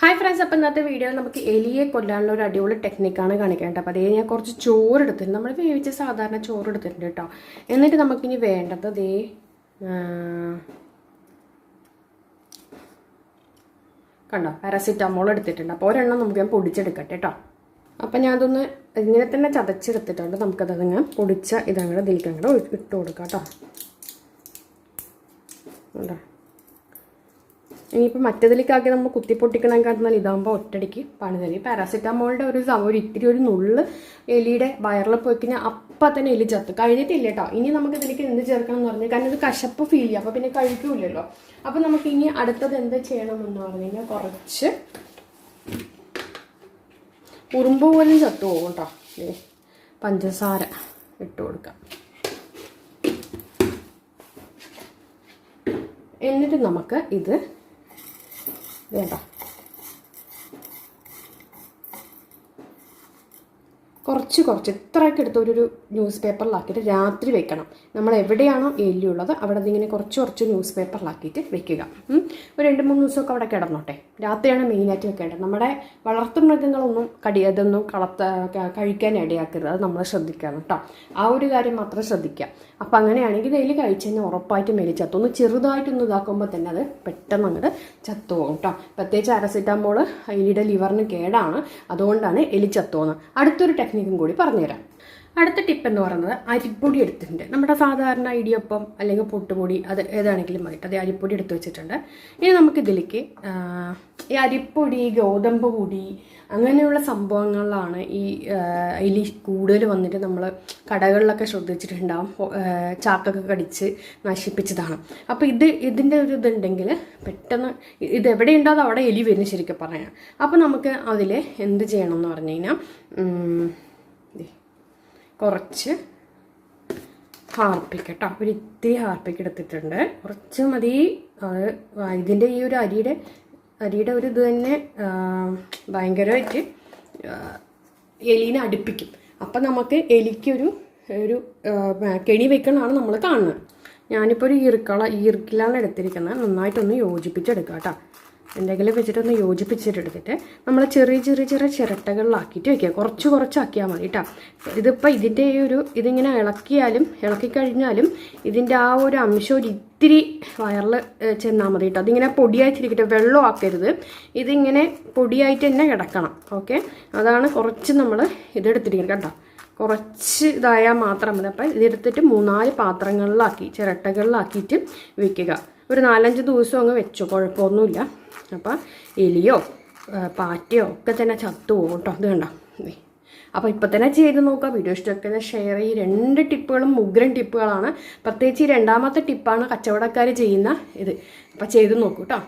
Hi friends അപ്പം ഇന്നത്തെ വീഡിയോയിൽ നമുക്ക് എലിയെ കൊല്ലാനുള്ള ഒരു അടിപൊളി ടെക്നിക്കാണ് കാണിക്കേണ്ടത് അപ്പോൾ അതേ ഞാൻ കുറച്ച് ചോറ് എടുത്തിട്ടുണ്ട്. നമ്മൾ വേവിച്ച സാധാരണ ചോറ് എടുത്തിട്ടുണ്ട് കേട്ടോ. എന്നിട്ട് നമുക്കിനി വേണ്ടത് ദേ കണ്ടോ? പാരസിറ്റമോൾ എടുത്തിട്ടുണ്ട്. അപ്പോൾ ഒരെണ്ണം നമുക്ക് ഞാൻ പൊടിച്ചെടുക്കട്ടെ കേട്ടോ. അപ്പം ഞാൻ അതൊന്ന് ഇങ്ങനെ തന്നെ ചതച്ചെടുത്തിട്ടുണ്ട്. നമുക്കതങ്ങ് പൊടിച്ച ഇതങ്ങടെ ഇതിലേക്കങ്ങടെ ഇട്ട് കൊടുക്കാം കേട്ടോ. ഇനിയിപ്പോൾ മറ്റേതിലേക്കാക്കി നമ്മൾ കുത്തി പൊട്ടിക്കണേക്കാട്ടിനാൽ ഇതാകുമ്പോൾ ഒറ്റടിക്ക് പണി തരും പാരാസിറ്റമോളിന്റെ ഒരു സ- ഒരു ഇത്തിരി ഒരു നുള്ള് എലിയുടെ വയറിൽ പോയി കഴിഞ്ഞാൽ അപ്പം തന്നെ എലി ചത്തു. കഴിഞ്ഞിട്ടില്ല കേട്ടോ ഇനി നമുക്ക് ഇതിലേക്ക് എന്ത് ചേർക്കണം എന്ന് പറഞ്ഞാൽ കാരണം ഇത് കശപ്പ് ഫീൽ ചെയ്യും. അപ്പോൾ പിന്നെ കഴിക്കൂലല്ലോ അപ്പോൾ നമുക്ക് ഇനി അടുത്തത് എന്ത് ചെയ്യണം എന്ന് പറഞ്ഞു കഴിഞ്ഞാൽ കുറച്ച് ഉറുമ്പ് പോലും ചത്തു പോകും കേട്ടോ പഞ്ചസാര ഇട്ട് കൊടുക്കാം. എന്നിട്ട് നമുക്ക് ഇത് 用吧。കുറച്ച് കുറച്ച് ഇത്രയൊക്കെ എടുത്ത് ഒരു ന്യൂസ് പേപ്പറിലാക്കിയിട്ട് രാത്രി വെക്കണം. നമ്മൾ എവിടെയാണോ എല്ലുള്ളത് അവിടെ ഇതിങ്ങനെ കുറച്ച് കുറച്ച് ന്യൂസ് പേപ്പറിലാക്കിയിട്ട് വെക്കുക. ഒരു രണ്ട് മൂന്ന് ദിവസമൊക്കെ അവിടെ കിടന്നോട്ടെ. രാത്രിയാണ് മെയിനായിട്ട് വെക്കേണ്ടത്. നമ്മുടെ വളർത്തു മൃഗങ്ങളൊന്നും കടി അതൊന്നും കളത്ത കഴിക്കാൻ ഇടയാക്കരുത്. അത് നമ്മൾ ശ്രദ്ധിക്കണം കേട്ടോ ആ ഒരു കാര്യം മാത്രം ശ്രദ്ധിക്കുക. അപ്പം അങ്ങനെയാണെങ്കിൽ ഡെയിലി കഴിച്ചു ഉറപ്പായിട്ടും എലി ചത്തു. ഒന്ന് ചെറുതായിട്ടൊന്ന് ഇതാക്കുമ്പോൾ തന്നെ അത് പെട്ടെന്ന് അങ്ങോട്ട് ചത്തുപോകും കേട്ടോ പ്രത്യേകിച്ച് അരസിറ്റാമോൾ എലിയുടെ ലിവറിന് കേടാണ്. അതുകൊണ്ടാണ് എലി ചത്തുപോകുന്നത്. അടുത്തൊരു ടെക്നിക്കും കൂടി പറഞ്ഞുതരാം. അടുത്ത ടിപ്പ് എന്ന് പറയുന്നത് അരിപ്പൊടി എടുത്തിട്ടുണ്ട്. നമ്മുടെ സാധാരണ ഇടിയപ്പം അല്ലെങ്കിൽ പൊട്ടുപൊടി അത് ഏതാണെങ്കിലും ആയിട്ട് അത് അരിപ്പൊടി എടുത്ത് വെച്ചിട്ടുണ്ട്. ഇനി നമുക്കിതിലേക്ക് ഈ അരിപ്പൊടി ഗോതമ്പ് പൊടി അങ്ങനെയുള്ള സംഭവങ്ങളിലാണ് ഈ എലി കൂടുതൽ വന്നിട്ട് നമ്മൾ കടകളിലൊക്കെ ശ്രദ്ധിച്ചിട്ടുണ്ടാവും. ചാക്കൊക്കെ കടിച്ച് നശിപ്പിച്ചതാണ്. അപ്പോൾ ഇത് ഇതിന്റെ ഒരു ഇതുണ്ടെങ്കിൽ പെട്ടെന്ന് ഇത് എവിടെയുണ്ടോ അത് അവിടെ എലി വരും ശരിക്കും പറയാം അപ്പോൾ നമുക്ക് അതിൽ എന്ത് ചെയ്യണം എന്ന് പറഞ്ഞു കഴിഞ്ഞാൽ കുറച്ച് ഹാർപ്പിക്ക് കേട്ടോ. ഒരു ഇത്തിരി ഹാർപ്പിക്ക് എടുത്തിട്ടുണ്ട്. കുറച്ച് മതി. അത് ഇതിന്റെ ഈ ഒരു അരിയുടെ അരിയുടെ ഒരു ഇത് തന്നെ ഭയങ്കരമായിട്ട് എലിനെ അടുപ്പിക്കും. അപ്പം നമുക്ക് എലിക്കൊരു ഒരു കെണി വെക്കണമാണ് നമ്മൾ കാണുന്നത്. ഞാനിപ്പോൾ ഒരു ഈർക്കള ഈർക്കിലാണ് എടുത്തിരിക്കുന്നത്. നന്നായിട്ടൊന്ന് യോജിപ്പിച്ചെടുക്കാം കേട്ടോ. എന്തെങ്കിലും വെച്ചിട്ടൊന്ന് യോജിപ്പിച്ചിട്ടെടുത്തിട്ട് നമ്മൾ ചെറിയ ചെറിയ ചെറിയ ചിരട്ടകളിലാക്കിയിട്ട് വെക്കുക. കുറച്ച് കുറച്ചാക്കിയാൽ മതി കേട്ടോ ഇതിപ്പോൾ ഇതിന്റെ ഈ ഒരു ഇതിങ്ങനെ ഇളക്കിയാലും ഇളക്കി കഴിഞ്ഞാലും ഇതിന്റെ ആ ഒരു അംശം ഒരു ഇത്തിരി വയറിൽ ചെന്നാൽ മതി കേട്ടോ അതിങ്ങനെ പൊടിയായിട്ടിരിക്കട്ടെ. വെള്ളം ആക്കരുത്. ഇതിങ്ങനെ പൊടിയായിട്ട് തന്നെ കിടക്കണം. ഓക്കെ? അതാണ് കുറച്ച് നമ്മൾ ഇതെടുത്തിരിക്കുന്നത് കേട്ടോ. കുറച്ച് ഇതായാൽ മാത്രം മതി. അപ്പം ഇതെടുത്തിട്ട് മൂന്നാൽ പാത്രങ്ങളിലാക്കി ചിരട്ടകളിലാക്കിയിട്ട് വെക്കുക. ഒരു നാലഞ്ച് ദിവസം അങ്ങ് വെച്ചു കുഴപ്പമൊന്നുമില്ല. അപ്പം എലിയോ പാറ്റയോ ഒക്കെ തന്നെ ചത്തു പോകും കേട്ടോ. ഇത് കണ്ടോ. അപ്പോൾ ഇപ്പം തന്നെ ചെയ്ത് നോക്കുക. വീഡിയോ ഇഷ്ടമൊക്കെ ഷെയർ ഈ രണ്ട് ടിപ്പുകളും മുഗ്രൻ ടിപ്പുകളാണ്. പ്രത്യേകിച്ച് ഈ രണ്ടാമത്തെ ടിപ്പാണ് കച്ചവടക്കാർ ചെയ്യുന്ന ഇത്. അപ്പോൾ ചെയ്ത് നോക്കൂ കേട്ടോ.